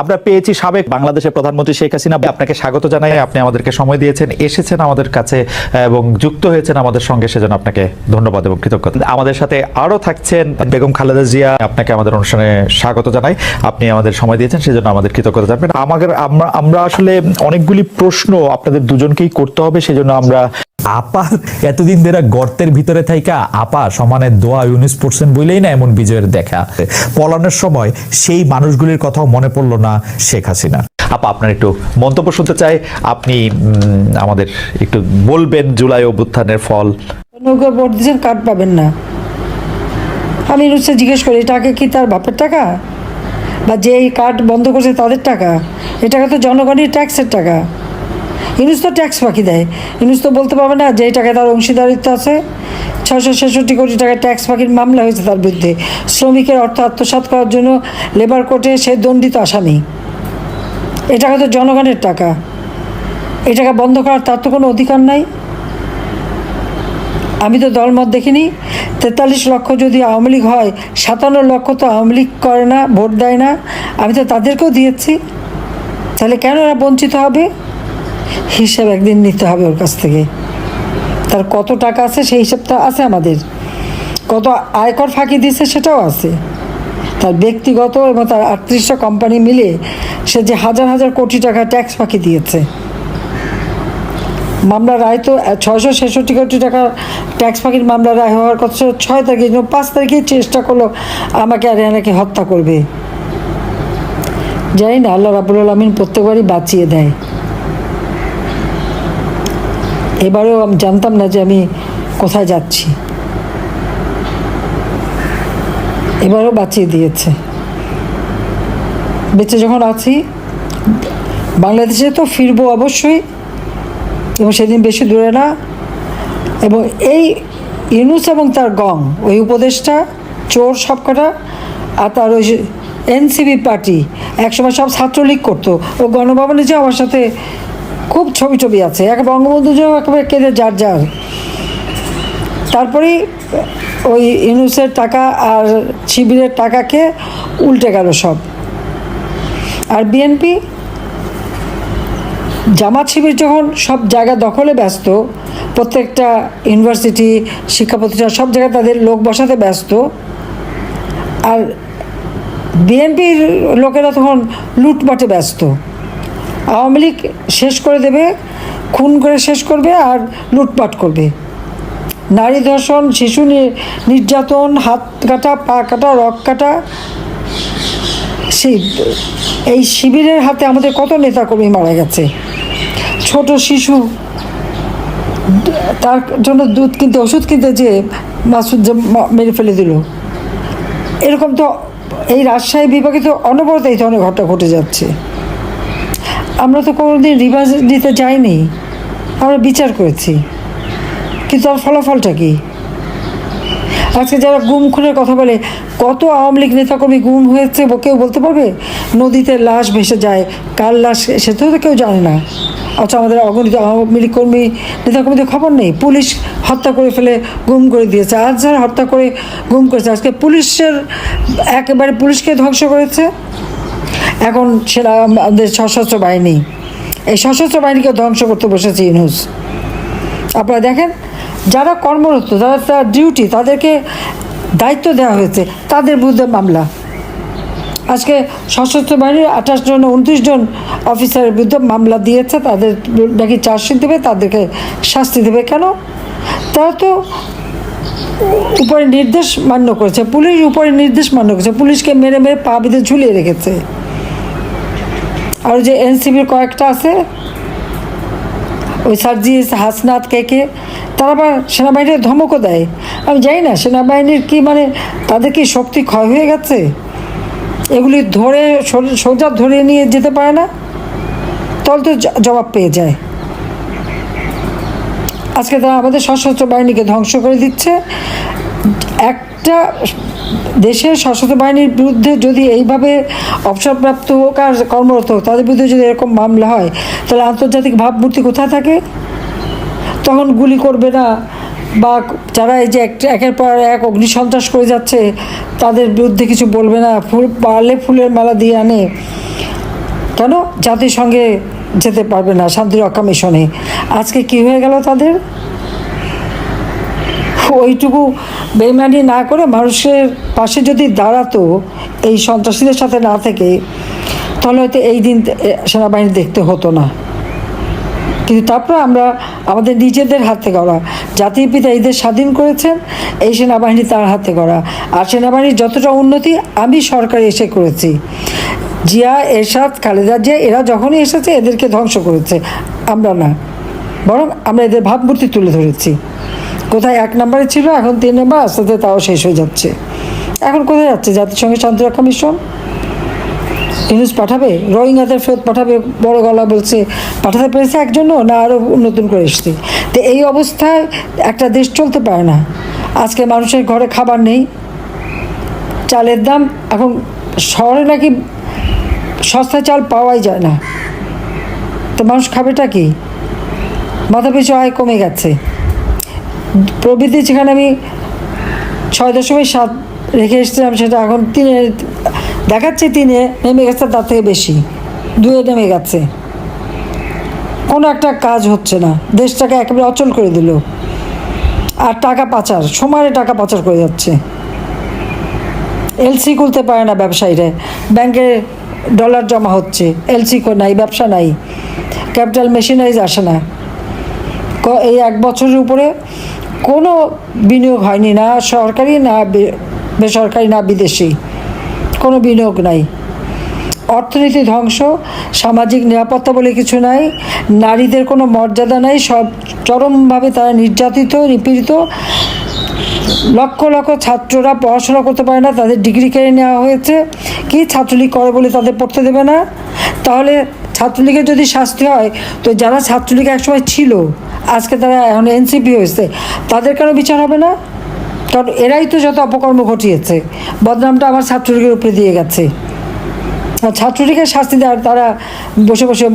আমরা পেয়েছি সাবেক বাংলাদেশের প্রধানমন্ত্রী শেখ হাসিনা। আপনাকে স্বাগত জানাই, আপনি আমাদেরকে সময় দিয়েছেন, এসেছেন আমাদের কাছে, এবং যুক্ত হয়েছেন আমাদের সঙ্গে, সেজন্য আপনাকে ধন্যবাদ এবং কৃতজ্ঞতা। আমাদের সাথে আরও থাকছেন বেগম খালেদা জিয়া, আপনাকে আমাদের অনুষ্ঠানে স্বাগত জানাই। আপনি আমাদের সময় দিয়েছেন, সেজন্য আমাদের কৃতজ্ঞতা জানবেন। আমাদের, আমরা আমরা আসলে অনেকগুলি প্রশ্ন আপনাদের দুজনকেই করতে হবে, সেজন্য আমরা আপা এতদিন ধরে গর্তের ভিতরে থাইকা আপা সমানে দোয়া ইউনিস পড়ছেন বলেই না এমন বিজয়ের দেখা। পলানোর সময় সেই মানুষগুলির কথাও মনে পড়ল না শেখ হাসিনা আপা, আপনার একটু মন্তব্য শুনতে চাই। আপনি আমাদের একটু বলবেন জুলাই অভ্যুত্থানের ফল। নৌকা ভোট কার্ড পাবেন না। আমি হচ্ছে জিজ্ঞেস করি, এই টাকা কি তার বাপের টাকা? বা যে এই কার্ড বন্ধ করছে তাদের টাকা? এই টাকা তো জনগণের ট্যাক্সের টাকা। ইনুস তো ট্যাক্স বাকি দেয়। ইনুস তো বলতে পারবে না যে এই টাকায় তার অংশীদারিত্ব আছে। ছশো ছেষট্টি কোটি টাকা ট্যাক্স বাকির মামলা হয়েছে তার বিরুদ্ধে। শ্রমিকের অর্থ আত্মসাৎ করার জন্য লেবার কোর্টে সে দণ্ডিত আসামি। এই টাকা তো জনগণের টাকা। এই টাকা বন্ধ করার তার তো কোনো অধিকার নাই। আমি তো দলমত দেখিনি। তেতাল্লিশ লক্ষ যদি আওয়ামী লীগ হয়, সাতান্ন লক্ষ তো আওয়ামী লীগ করে না, ভোট দেয় না। আমি তো তাদেরকেও দিয়েছি। তাহলে কেন এরা বঞ্চিত হবে? হিসেব একদিন নিতে হবে ওর কাছ থেকে। তার কত টাকা আছে সেই হিসাবটা আছে আমাদের। কত আয়কর ফাঁকি দিয়েছে সেটাও আছে। তার ব্যক্তিগত এবং তার আটত্রিশটা কোম্পানি মিলে সে যে হাজার হাজার কোটি টাকা ট্যাক্স ফাঁকি দিয়েছে। মামলা রায় তো ছয়শো ছেষট্টি কোটি টাকা ট্যাক্স ফাঁকির মামলা রায় হওয়ার কথা ছয় তারিখে পাঁচ তারিখে চেষ্টা করল আমাকে আর এনাকে হত্যা করবে। জানি না, আল্লাহ রাবুল আলমিন প্রত্যেকবারই বাঁচিয়ে দেয়। এবারেও আমি জানতাম না যে আমি কোথায় যাচ্ছি। এবারও বাঁচিয়ে দিয়েছে। বেঁচে যখন আছি, বাংলাদেশে তো ফিরবো অবশ্যই, এবং সেদিন বেশি দূরে না। এবং এই ইউনুস এবং তার গং, ওই উপদেশটা চোর সবকটা, আর তার ওই এনসিবি পার্টি, একসময় সব ছাত্রলীগ করতো। ও গণভবনে যে আমার সাথে খুব ছবি ছবি আছে, এক বঙ্গবন্ধু যে একেবারে কেঁদে যার যার। তারপরেই ওই ইউনুসের টাকা আর শিবিরের টাকাকে উল্টে গেল সব। আর বিএনপি, জামাত শিবির যখন সব জায়গা দখলে ব্যস্ত, প্রত্যেকটা ইউনিভার্সিটি, শিক্ষা প্রতিষ্ঠান সব জায়গায় তাদের লোক বসাতে ব্যস্ত, আর বিএনপির লোকেরা তখন লুটপাটে ব্যস্ত। আওয়ামী লীগ শেষ করে দেবে, খুন করে শেষ করবে আর লুটপাট করবে। নারী ধর্ষণ, শিশু নির্যাতন, হাত কাটা, পা কাটা, রক কাটা। সেই এই শিবিরের হাতে আমাদের কত নেতাকর্মী মারা গেছে। ছোট শিশু, তার জন্য দুধ কিনতে, ওষুধ কিনতে যে মাসুদ যে মেরে ফেলে দিল। এরকম তো এই রাজশাহী বিভাগে তো অনবরত এই ধরনের ঘটনা ঘটে যাচ্ছে। আমরা তো কোনোদিন রিভার্স দিতে যাইনি। আমরা বিচার করেছি। কিন্তু তার ফলাফলটা কি? আজকে যারা গুম খুনের কথা বলে, কত আওয়ামী লীগ নেতাকর্মী গুম হয়েছে কেউ বলতে পারবে? নদীতে লাশ ভেসে যায়, কার লাশ সেটাও তো কেউ জানে না। অথচ আমাদের অগণিত আওয়ামী লীগ কর্মী নেতাকর্মীদের খবর নেই। পুলিশ হত্যা করে ফেলে, গুম করে দিয়েছে। আজ যারা হত্যা করে, গুম করেছে, আজকে পুলিশের, একেবারে পুলিশকে ধ্বংস করেছে। এখন সেটা আমাদের সশস্ত্র বাহিনী। এই সশস্ত্র বাহিনীকে ধ্বংস করতে বসেছে ইউনুস। আপনারা দেখেন, যারা কর্মরত, যারা তার ডিউটি তাদেরকে দায়িত্ব দেওয়া হয়েছে, তাদের বিরুদ্ধে মামলা। আজকে সশস্ত্র বাহিনীর আঠাশ জন, উনত্রিশ জন অফিসারের বিরুদ্ধে মামলা দিয়েছে, তাদের নাকি চার্জশিট দেবে, তাদেরকে শাস্তি দেবে কেন? তারা তো উপরে নির্দেশ মান্য করেছে, পুলিশ উপরে নির্দেশ মান্য করেছে, পুলিশকে মেরে মেরে পা বেঁধে ঝুলিয়ে রেখেছে। আর যে এনসিবির কয়েকটা আছে, ওই সার্জিস, হাসনাত, কে কে, তারা আবার সেনাবাহিনীর ধমকও দেয়। আমি জানি না, সেনাবাহিনীর কি মানে তাদের কি শক্তি ক্ষয় হয়ে গেছে? এগুলি ধরে সোজা ধরে নিয়ে যেতে পারে না? তল তো জবাব পেয়ে যায়। আজকে তারা আমাদের সশস্ত্র বাহিনীকে ধ্বংস করে দিচ্ছে। একটা দেশের সশস্ত্র বাহিনীর বিরুদ্ধে যদি এইভাবে অবসরপ্রাপ্ত হোক আর কর্মরত হোক, তাদের বিরুদ্ধে যদি এরকম মামলা হয়, তাহলে আন্তর্জাতিক ভাবমূর্তি কোথায় থাকে? তখন গুলি করবে না, বা যারা এই যে এক- একের পর এক অগ্নিসন্ত্রাস করে যাচ্ছে, তাদের বিরুদ্ধে কিছু বলবে না, ফুল পারলে ফুলের মালা দিয়ে আনে। কেন? জাতিসংঘে যেতে পারবে না শান্তিরক্ষা মিশনে। আজকে কি হয়ে গেল তাদের? ওইটুকু বেইমানি না করে মানুষের পাশে যদি দাঁড়াতো, এই সন্ত্রাসীদের সাথে না থেকে, তাহলে হয়তো এই দিন সেনাবাহিনী দেখতে হতো না। কিন্তু তারপর আমরা, আমাদের নিজেদের হাতে গড়া। জাতির পিতা এদের স্বাধীন করেছেন, এই সেনাবাহিনী তার হাতে গড়া। আর সেনাবাহিনীর যতটা উন্নতি আমি সরকারি এসে করেছি। জিয়া, এরশাদ, খালেদা জিয়া, এরা যখনই এসেছে, এদেরকে ধ্বংস করেছে। আমরা না। বরং আমরা এদের ভাবমূর্তি তুলে ধরেছি। কোথায় এক নম্বরে ছিল, এখন তিন নম্বর, আস্তে আস্তে তাও শেষ হয়ে যাচ্ছে। এখন কোথায় যাচ্ছে? জাতিসংঘের শান্তিরক্ষা মিশন। ইউনুস পাঠাবে? রোহিঙ্গাদের ফেরত পাঠাবে? বড় গলা বলছে, পাঠাতে পেরেছে একজনও না আরও নতুন করে এসছে? তো এই অবস্থায় একটা দেশ চলতে পারে না। আজকে মানুষের ঘরে খাবার নেই। চালের দাম এখন শহরে নাকি সস্তা চাল পাওয়াই যায় না। তো মানুষ খাবেটা কি? মাথা পিছু আয় কমে গেছে। প্রবৃদ্ধি যেখানে আমি ছয় দশমিক সাত রেখে এসেছিলাম, সেটা এখন তিনে দেখাচ্ছে তিনে নেমে গেছে, তার থেকে বেশি। দুয়ে নেমে গেছে। কোনো একটা কাজ হচ্ছে না। দেশটাকে একেবারে অচল করে দিল। আর টাকা পাচার সমানে টাকা পাচার করে যাচ্ছে। এলসি খুলতে পারে না ব্যবসায়ীরা। ব্যাংকে ডলার জমা হচ্ছে। এলসি নাই, ব্যবসা নাই। ক্যাপিটাল মেশিনারিজ আসে না। এই এক বছরের উপরে কোনো বিনিয়োগ হয়নি, না সরকারি, না বেসরকারি, না বিদেশি। কোনো বিনিয়োগ নাই। অর্থনীতি ধ্বংস, সামাজিক নিরাপত্তা বলে কিছু নাই, নারীদের কোনো মর্যাদা নাই, সব চরমভাবে তারা নির্যাতিত, নিপীড়িত। লক্ষ লক্ষ ছাত্ররা পড়াশোনা করতে পারে না, তাদের ডিগ্রি কেড়ে নেওয়া হয়েছে। কি ছাত্রলীগ করে বলে তাদের পড়তে দেবে না? তাহলে ছাত্রলীগের যদি শাস্তি হয়, তো যারা ছাত্রলীগ একসময় ছিল আজকে তারা এখন এনসিপি হয়েছে, তাদের কেন বিচার হবে না? কারণ এরাই তো যত অপকর্ম ঘটিয়েছে, বদনামটা আমার ছাত্রলীগের উপরে দিয়ে গেছে। আর ছাত্রলীগের শাস্তি দেওয়ার তারা বসে বসে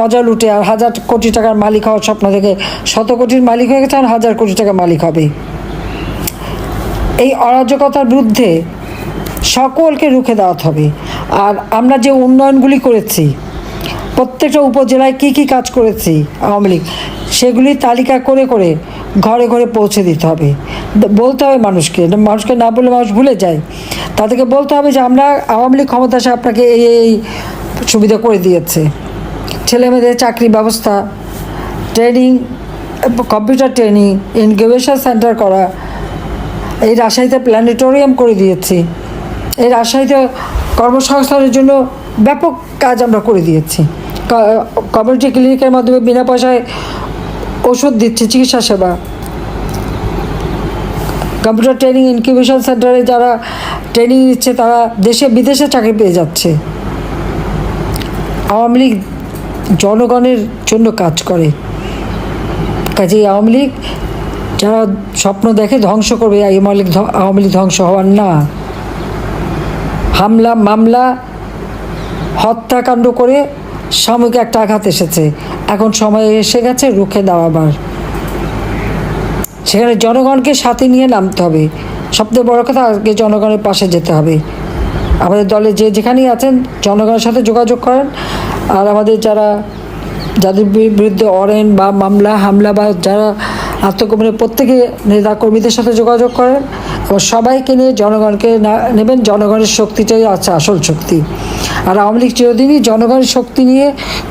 মজা লুটে, আর হাজার কোটি টাকার মালিক হওয়ার স্বপ্ন থেকে শত কোটির মালিক হয়ে গেছে, আর হাজার কোটি টাকার মালিক হবে। এই অরাজকতার বিরুদ্ধে সকলকে রুখে দেওয়াতে হবে। আর আমরা যে উন্নয়নগুলি করেছি, প্রত্যেকটা উপজেলায় কি কি কাজ করেছি, আওয়ামী লীগ সেগুলি তালিকা করে করে ঘরে ঘরে পৌঁছে দিতে হবে। বলতে হবে মানুষকে। মানুষকে না বলে মানুষ ভুলে যায়। তাদেরকে বলতে হবে যে আমরা আওয়ামী লীগ ক্ষমতা আপনাকে এই এই সুবিধা করে দিয়েছে। ছেলে মেয়েদের চাকরি ব্যবস্থা, training, computer training, incubation centre করা, এই রাজশাহীতে প্ল্যানেটোরিয়াম করে দিয়েছি। এই রাজশাহীতে কর্মসংস্থানের জন্য ব্যাপক কাজ আমরা করে দিয়েছি। কমিউনিটি ক্লিনিকের মাধ্যমে বিনা পয়সায় ওষুধ দিচ্ছে, চিকিৎসা সেবা। কম্পিউটার ট্রেনিং ইনকিউবেশন সেন্টারে যারা ট্রেনিং নিচ্ছে, তারা দেশে, বিদেশে চাকরি পেয়ে যাচ্ছে। আওয়ামী লীগ জনগণের জন্য কাজ করে। কাজেই আওয়ামী লীগ, যারা স্বপ্ন দেখে ধ্বংস করবে আওয়ামী আওয়ামী লীগ ধ্বংস হওয়ার না। হামলা, মামলা, হত্যাকাণ্ড করে সাময়িক একটা আঘাত এসেছে। এখন সময় এসে গেছে রুখে দেওয়াবার সেখানে জনগণকে সাথে নিয়ে নামতে হবে। সবথেকে বড় কথা আজকে জনগণের পাশে যেতে হবে। আমাদের দলে যে যেখানেই আছেন, জনগণের সাথে যোগাযোগ করেন। আর আমাদের যারা, যাদের বিরুদ্ধে অরেন বা মামলা, হামলা বা যারা আত্মগোপনে প্রত্যেকে নেতা কর্মীদের সাথে যোগাযোগ করেন এবং সবাইকে নিয়ে জনগণকে নেবেন জনগণের শক্তিটাই আছে আসল শক্তি। আর আওয়ামী লীগ চিরদিনই জনগণের শক্তি নিয়ে,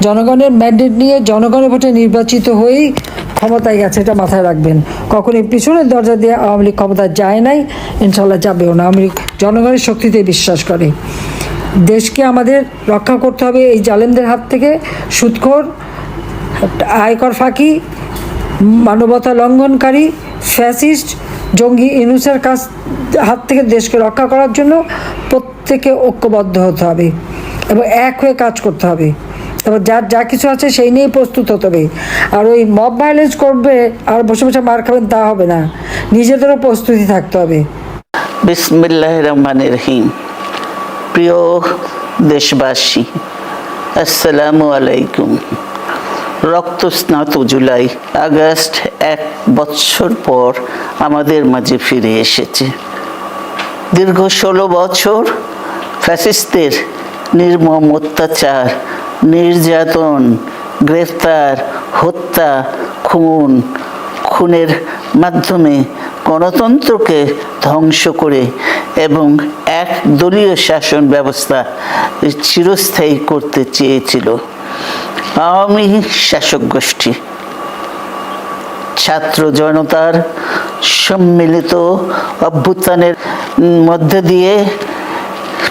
জনগণের ম্যান্ডেট নিয়ে জনগণের ভোটে নির্বাচিত হয়েই ক্ষমতায় গেছে, এটা মাথায় রাখবেন। কখনোই পিছনের দরজা দিয়ে আওয়ামী লীগ ক্ষমতায় যায় নাই ইনশাল্লাহ যাবেও না। আওয়ামী লীগ জনগণের শক্তিতে বিশ্বাস করে। দেশকে আমাদের রক্ষা করতে হবে এই জালেমদের হাত থেকে। সুৎখোর, আয়কর ফাঁকি মানবতা লঙ্ঘনকারী, ফ্যাসিস্ট, জঙ্গি ইনুসের কাছ, হাত থেকে দেশকে রক্ষা করার জন্য প্রত্যেকে ঐক্যবদ্ধ হতে হবে এবং এক হয়ে কাজ করতে হবে। এবং যার যা কিছু আছে সেই নিয়েই প্রস্তুত হতে হবে। আর ওই মব ভায়োলেন্স করবে আর বসে বসে মার খাবেন তা হবে না। নিজেদেরও প্রস্তুতি থাকতে হবে। বিসমিল্লাহ রহমান রহিম। প্রিয় দেশবাসী, আসসালামু আলাইকুম। রক্তস্নাত জুলাই, আগস্ট এক বছর পর আমাদের মাঝে ফিরে এসেছে। দীর্ঘ ষোলো বছর ফ্যাসিস্টদের নির্মম অত্যাচার, নির্যাতন, গ্রেফতার, হত্যা, খুন, খুনের মাধ্যমে গণতন্ত্রকে ধ্বংস করে এবং এক দলীয় শাসন ব্যবস্থা চিরস্থায়ী করতে চেয়েছিল। আওয়ামী শাসক গোষ্ঠী, ছাত্র জনতার সম্মিলিত অভ্যুত্থানের মধ্যে দিয়ে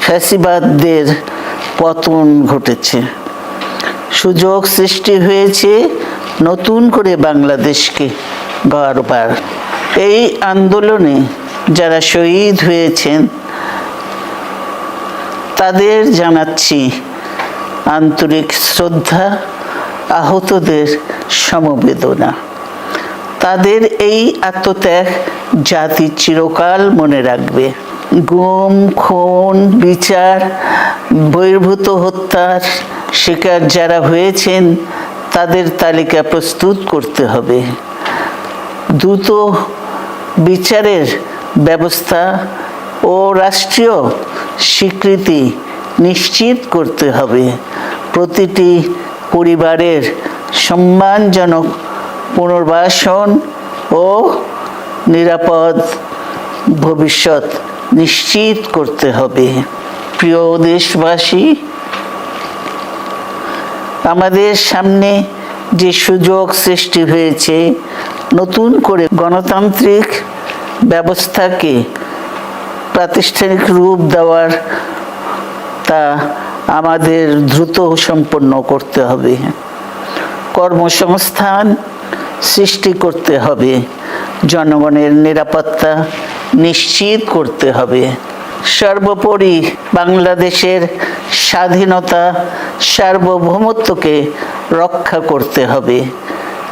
ফ্যাসিবাদদের পতন ঘটেছে। সুযোগ সৃষ্টি হয়েছে নতুন করে বাংলাদেশকে গড়বার। এই আন্দোলনে যারা শহীদ হয়েছেন, তাদের জানাচ্ছি আন্তরিক শ্রদ্ধা আহতদের সমবেদনা। তাদের এই আত্মত্যাগ জাতি চিরকাল মনে রাখবে। গুম, খুন, বিচার, বহির্ভূত হত্যার শিকার যারা হয়েছেন, তাদের তালিকা প্রস্তুত করতে হবে। দ্রুত বিচারের ব্যবস্থা ও রাষ্ট্রীয় স্বীকৃতি নিশ্চিত করতে হবে। প্রতিটি পরিবারের সম্মানজনক পুনর্বাসন ও নিরাপদ ভবিষ্যৎ নিশ্চিত করতে হবে। প্রিয় দেশবাসী, আমাদের সামনে যে সুযোগ সৃষ্টি হয়েছে, নতুন করে গণতান্ত্রিক ব্যবস্থাকে প্রাতিষ্ঠানিক রূপ দেওয়ার তা আমাদের দ্রুত সম্পন্ন করতে হবে। কর্মসংস্থান সৃষ্টি করতে হবে। জনগণের নিরাপত্তা নিশ্চিত করতে হবে। সর্বোপরি বাংলাদেশের স্বাধীনতা সার্বভৌমত্বকে রক্ষা করতে হবে।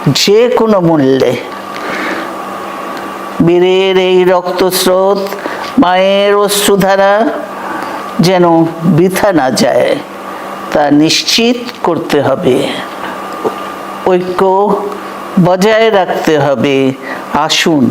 যে কোনো মূল্যে। বীরের এই রক্তস্রোত, মায়ের অশ্রুধারা যেন বৃথা না যায় তা নিশ্চিত করতে হবে। ঐক্য বজায় রাখতে হবে। আসুন।